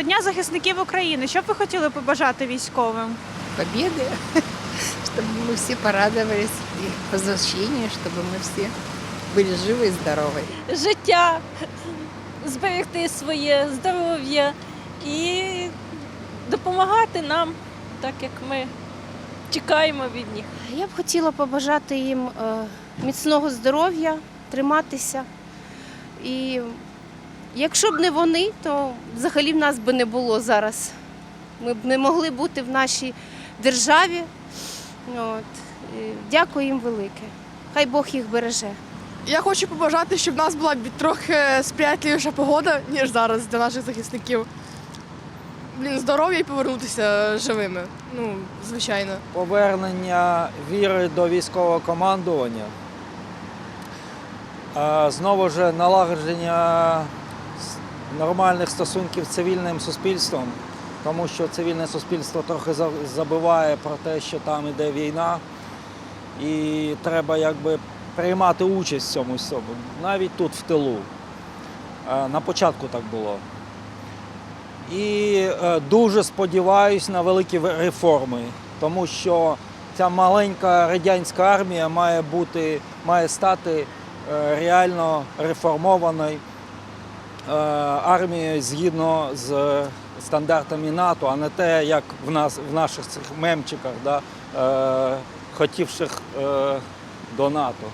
до Дня захисників України. Що б ви хотіли побажати військовим? победы, чтобы мы все порадовались их возвращению, чтобы мы все были живы и здоровы. життя, зберегти своє здоров'я і допомагати нам, так як ми чекаємо від них. Я б хотіла побажати їм е, міцного здоров'я, триматися. І якщо б не вони, то взагалі в нас би не було зараз. Ми б не могли бути в нашій державі. От. Дякую їм велике. Хай Бог їх береже. Я хочу побажати, щоб в нас була трохи сприятливіша погода, ніж зараз для наших захисників. Блін, здоров'я і повернутися живими. Ну, звичайно. повернення віри до військового командування, знову ж налагодження нормальних стосунків з цивільним суспільством, тому що цивільне суспільство трохи за- забуває про те, що там іде війна, і треба якби приймати участь в цьому всьому, навіть тут в тилу. На початку так було. І е, дуже сподіваюся на великі реформи, тому що ця маленька радянська армія має бути, має стати е, реально реформованою е, армією згідно з стандартами НАТО, а не те, як в нас в наших цих мемчиках, да, е, хотівших е, до НАТО.